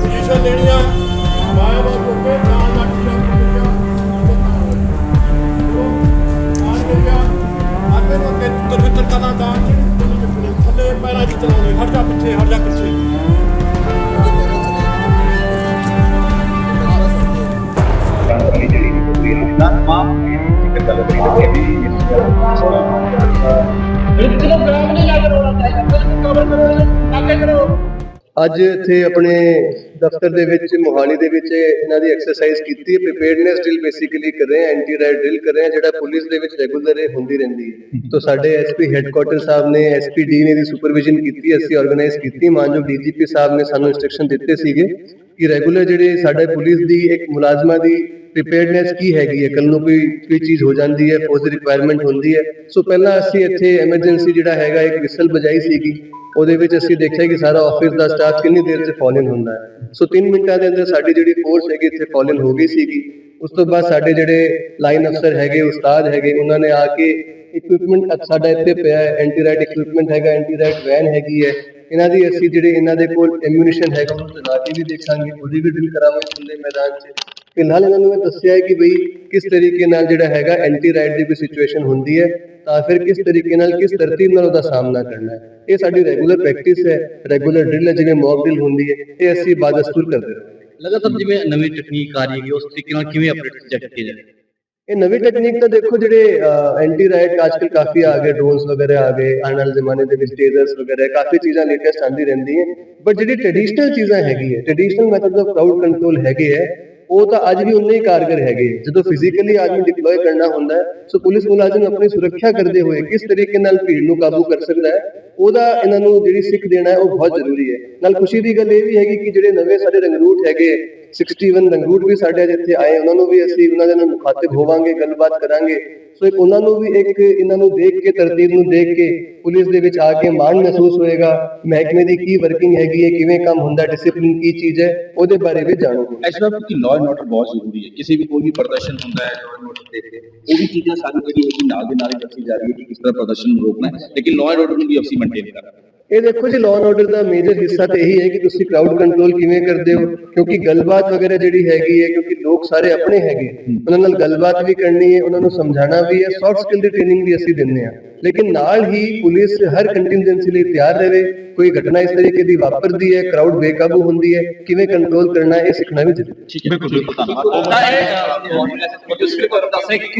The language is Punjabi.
ਪੋਜੀਸ਼ਨ ਲੈਣੀਆਂ। ਮਾਇਆ ਦਾ ਕੋਕੇ ਨਾਲ ਦਾ ਟੀਮ ਕਰਿਆ ਆਨ ਗਿਆ ਆਪੇ ਨੂੰ। ਤੇ ਤੁਰ ਤੁਰ ਕਰਨਾ ਦਾ। ਥੱਲੇ ਪੈਰਾਂ ਚ ਚਲਾਉਂਦੇ ਹਟ ਜਾ ਪਿੱਛੇ ਹਟ ਜਾ ਪਿੱਛੇ। ਜਿਹੜੀ ਵੀ ਕੋਈ ਆਉਂਦਾ ਮਾਂ ਇੱਕ ਗੱਲ ਕਰੀ ਤੇ ਵੀ ਇਸ ਗੱਲ ਨੂੰ ਅੱਜ ਇੱਥੇ ਆਪਣੇ ਦਫ਼ਤਰ ਦੇ ਵਿੱਚ, ਮੋਹਾਲੀ ਦੇ ਵਿੱਚ ਇਹਨਾਂ ਦੀ ਐਕਸਰਸਾਈਜ਼ ਕੀਤੀ ਹੈ। ਪ੍ਰੀਪੇਅਰਡਨੈਸ ਡਰਿਲ ਬੇਸਿਕਲੀ ਕਰ ਰਹੇ ਹਾਂ ਐਂਟੀ ਰਾਈਡ ਡਰਿਲ ਕਰ ਰਹੇ ਹਾਂ, ਜਿਹੜਾ ਪੁਲਿਸ ਦੇ ਵਿੱਚ ਰੈਗੂਲਰ ਇਹ ਹੁੰਦੀ ਰਹਿੰਦੀ ਹੈ। ਤਾਂ ਸਾਡੇ ਐਸਪੀ ਹੈੱਡਕੁਆਟਰ ਸਾਹਿਬ ਨੇ ਐਸਪੀ ਡੀ ਨੇ ਦੀ ਸੁਪਰਵਿਜ਼ਨ ਕੀਤੀ, ਅਸੀਂ ਆਰਗੇਨਾਈਜ਼ ਕੀਤੀ। ਮਾਨਯੋਗ ਡੀਜੀਪੀ ਸਾਹਿਬ ਨੇ ਸਾਨੂੰ ਇਨਸਟਰਕਸ਼ਨ ਦਿੱਤੇ ਸੀਗੇ ਕਿ ਰੈਗੂਲਰ ਜਿਹੜੇ ਸਾਡੇ ਪੁਲਿਸ ਦੀ ਇੱਕ ਮੁਲਾਜ਼ਮਾਂ ਦੀ ਪ੍ਰੀਪੇਅਰਡਨੈਸ ਕੀ ਹੈਗੀ ਹੈ? ਕੱਲ ਨੂੰ ਕੋਈ ਕੋਈ ਚੀਜ਼ ਹੋ ਜਾਂਦੀ ਹੈ ਫੌਜ ਦੀ ਰਿਕੁਆਇਰਮੈਂਟ ਹੁੰਦੀ ਹੈ। ਸੋ ਪਹਿਲਾਂ ਅਸੀਂ ਇੱਥੇ ਐਮਰਜੈਂਸੀ ਜਿਹੜਾ ਹੈਗਾ, ਇੱਕ ਵਿਸਲ ਬਜਾਈ ਸੀਗੀ। ਉਹਦੇ ਵਿੱਚ ਅਸੀਂ ਦੇਖਿਆ ਕਿ ਸਾਰਾ ਆਫਿਸ ਦਾ ਸਟਾਫ ਕਿੰਨੀ ਦੇਰ 'ਚ ਫਾਲ ਹੁੰਦਾ ਹੈ। ਸੋ 3 ਮਿੰਟਾਂ ਦੇ ਅੰਦਰ ਸਾਡੀ ਜਿਹੜੀ ਫੋਰਸ ਹੈਗੀ ਇੱਥੇ ਫਾਲ ਹੋ ਗਈ ਸੀਗੀ। ਉਸ ਤੋਂ ਬਾਅਦ ਸਾਡੇ ਜਿਹੜੇ ਲਾਈਨ ਅਫਸਰ ਹੈਗੇ, ਉਸਤਾਦ ਹੈਗੇ, ਉਹਨਾਂ ਨੇ ਆ ਕੇ ਇਕਵਿਪਮੈਂਟ ਸਾਡਾ ਇੱਥੇ ਪਿਆ ਹੈ। ਐਂਟੀ ਰਾਈਟ ਇਕਵਿਪਮੈਂਟ ਹੈਗਾ ਐਂਟੀ ਰਾਈਟ ਵੈਨ ਹੈਗੀ ਹੈ। ਇਹਨਾਂ ਦੀ ਅਸੀਂ ਜਿਹੜੇ, ਇਹਨਾਂ ਦੇ ਕੋਲ ਐਮੂਨੀਸ਼ਨ ਹੈਗਾ, ਉਹਨੂੰ ਚਲਾ ਕੇ ਵੀ ਦੇਖਾਂਗੇ। ਉਹਦੀ ਵੀ ਡਿਲ ਕਰਾਵਾਂਗੇ ਖੁੱਲੇ ਮੈਦਾਨ 'ਚ। ਫਿਲਹਾਲ ਇਹਨਾਂ ਨੂੰ ਮੈਂ ਦੱਸਿਆ ਹੈ ਕਿ ਬਈ ਕਿਸ ਤਰੀਕੇ ਨਾਲ ਜਿਹੜਾ ਹੈਗਾ ਐਂਟੀ ਰਾਈਟ ਦੀ ਕੋਈ ਸਿਚੁਏਸ਼ਨ ਹੁੰਦੀ ਹੈ ਤਾਂ ਫਿਰ ਕਿਸ ਤਰੀਕੇ ਨਾਲ ਕਿਸ ਤਰਤੀਬ ਨਾਲ ਉਹਦਾ ਸਾਹਮਣਾ ਕਰਨਾ ਹੈ। ਇਹ ਸਾਡੀ ਰੈਗੂਲਰ ਪ੍ਰੈਕਟਿਸ ਹੈ ਰੈਗੂਲਰ ਡਰਿਲ ਹੈ ਜਿਵੇਂ ਮੌਕ ਡਰਿਲ ਹੁੰਦੀ ਹੈ ਇਹ ਅਸੀਂ ਬਾਦਸਤੂਰ ਕਰਦੇ ਰਹਾਂਗੇ। ਲਗਾਤਾਰ ਜਿਵੇਂ ਨਵੀਂ ਟੈਕਨੀਕ ਆ ਰਹੀ ਹੈ ਉਸ ਤਰੀਕੇ ਨਾਲ ਕਿਵੇਂ ਅਪਡੇਟ ਚੈੱਕ ਕੀਤੇ ਜਾਏ ਇਹ ਨਵੀਂ ਟੈਕਨੀਕ ਤਾਂ ਦੇਖੋ ਜਿਹੜੇ ਐਂਟੀ ਰਾਈਟ ਅੱਜਕੱਲ ਕਾਫੀ ਆ ਗਏ ਡਰੋਨਸ ਵਗੈਰਾ ਆ ਗਏ ਆਉਣ ਵਾਲੇ ਜ਼ਮਾਨੇ ਦੇ ਵਿੱਚ ਟੇਜ਼ਰਸ ਵਗੈਰਾ ਕਾਫੀ ਚੀਜ਼ਾਂ ਲੇਟੈਸਟ ਆਉਂਦੀ ਰਹਿੰਦੀ ਹੈ। ਬਟ ਜਿਹੜੀ ਟ੍ਰੈਡੀਸ਼ਨਲ ਚੀਜ਼ਾਂ ਹੈਗੀ ਹੈ traditional methods of crowd control ਹੈਗੇ ਹੈ ਉਹ ਤਾਂ ਅੱਜ ਵੀ ਉਨੇ ਹੀ ਕਾਰਗਰ ਹੈਗੇ। ਜਦੋਂ ਫਿਜ਼ੀਕਲੀ ਆਦਮੀ ਡਿਪਲੋਏ ਕਰਨਾ ਹੁੰਦਾ ਹੈ ਸੋ ਪੁਲਿਸ ਮੁਲਾਜ਼ਮ ਆਪਣੀ ਸੁਰੱਖਿਆ ਕਰਦੇ ਹੋਏ ਕਿਸ ਤਰੀਕੇ ਨਾਲ ਭੀੜ ਨੂੰ ਕਾਬੂ ਕਰ ਸਕਦਾ ਹੈ, ਉਹਦਾ ਇਹਨਾਂ ਨੂੰ ਜਿਹੜੀ ਸਿੱਖ ਦੇਣਾ ਹੈ, ਉਹ ਬਹੁਤ ਜ਼ਰੂਰੀ ਹੈ। ਨਾਲ ਖੁਸ਼ੀ ਦੀ ਗੱਲ ਇਹ ਵੀ ਹੈਗੀ ਕਿ ਜਿਹੜੇ ਨਵੇਂ ਸਾਡੇ ਰੰਗਰੂਟ ਹੈਗੇ 61 ਰੰਗਰੂਟ ਵੀ ਸਾਡੇ ਅੱਜ ਇੱਥੇ ਆਏ, ਉਹਨਾਂ ਨੂੰ ਵੀ ਅਸੀਂ ਉਹਨਾਂ ਦੇ ਨਾਲ ਮੁਖਾਤਿਬ ਹੋਵਾਂਗੇ, ਗੱਲਬਾਤ ਕਰਾਂਗੇ। ਸੋ ਇੱਕ ਉਹਨਾਂ ਨੂੰ ਵੀ ਇੱਕ ਇਹਨਾਂ ਨੂੰ ਦੇਖ ਕੇ, ਤਰਤੀਬ ਨੂੰ ਦੇਖ ਕੇ ਪੁਲਿਸ ਦੇ ਵਿੱਚ ਆ ਕੇ ਮਾਣ ਮਹਿਸੂਸ ਹੋਏਗਾ, ਮਹਿਕਮੇ ਦੀ ਕੀ ਵਰਕਿੰਗ ਹੈਗੀ ਹੈ, ਕਿਵੇਂ ਕੰਮ ਹੁੰਦਾ ਡਿਸਪਲਿਨ ਕੀ ਚੀਜ਼ ਹੈ, ਉਹਦੇ ਬਾਰੇ ਵੀ ਜਾਣੋਗੇ। ਇਸ ਵਾਰ ਕਿ ਲਾਅ ਐਂਡ ਆਰਡਰ ਬਹੁਤ ਜ਼ਰੂਰੀ ਹੈ। ਕਿਸੇ ਵੀ ਕੋਈ ਵੀ ਪ੍ਰਦਰਸ਼ਨ ਹੁੰਦਾ ਹੈ ਲਾਅ ਐਂਡ ਆਰਡਰ ਦੇ ਕੇ, ਉਹ ਵੀ ਚੀਜ਼ਾਂ ਸਾਰੀ ਜਿਹੜੀ ਹੈਗੀ ਨਾਲ ਦੇ ਨਾਲ ਹੀ ਦੱਸੀ ਜਾ ਰਹੀ ਹੈ ਕਿ ਕਿਸ ਤਰ੍ਹਾਂ ਪ੍ਰਦਰਸ਼ਨ ਨੂੰ ਰੋਕਣਾ ਹੈ। ਲੇਕਿਨ ਲਾਅ ਐਂਡ ਆਰਡਰ ਨੂੰ ਵੀ ਅਸੀਂ ਮੇਨਟੇਨ ਕਰਨਾ ਹੈ। ਇਹ ਦੇਖੋ ਜੀ ਲਾਅ ਐਂਡ ਆਰਡਰ ਦਾ ਮੇਜਰ ਹਿੱਸਾ ਤੇ ਇਹੀ ਹੈ ਕਿ ਤੁਸੀਂ ਕਰਾਊਡ ਕੰਟਰੋਲ ਕਿਵੇਂ ਕਰਦੇ ਹੋ ਕਿਉਂਕਿ ਗੱਲਬਾਤ ਵਗੈਰਾ ਜਿਹੜੀ ਹੈਗੀ ਹੈ ਕਿਉਂਕਿ ਲੋਕ ਸਾਰੇ ਆਪਣੇ ਹੈਗੇ ਉਹਨਾਂ ਨਾਲ ਗੱਲਬਾਤ ਵੀ ਕਰਨੀ ਹੈ ਉਹਨਾਂ ਨੂੰ ਸਮਝਾਉਣਾ ਵੀ ਹੈ ਸੌਫਟ ਸਕਿੱਲ ਦੀ ਟ੍ਰੇਨਿੰਗ ਵੀ ਅਸੀਂ ਦਿੰਦੇ ਹਾਂ ਲੇਕਿਨ ਨਾਲ ਹੀ ਪੁਲਿਸ ਹਰ ਕੰਟੀਨਜੈਂਸੀ ਲਈ ਤਿਆਰ ਰਹੇ ਕੋਈ ਘਟਨਾ ਇਸ ਤਰੀਕੇ ਦੀ ਵਾਪਰਦੀ ਹੈ ਕਰਾਊਡ ਬੇਕਾਬੂ ਹੁੰਦੀ ਹੈ ਕਿਵੇਂ ਕੰਟਰੋਲ ਕਰਨਾ ਇਹ ਸਿੱਖਣਾ ਵੀ ਜ਼ਰੂਰੀ ਹੈ ਠੀਕ ਹੈ ਬਿਲਕੁਲ ਧੰਨਵਾਦ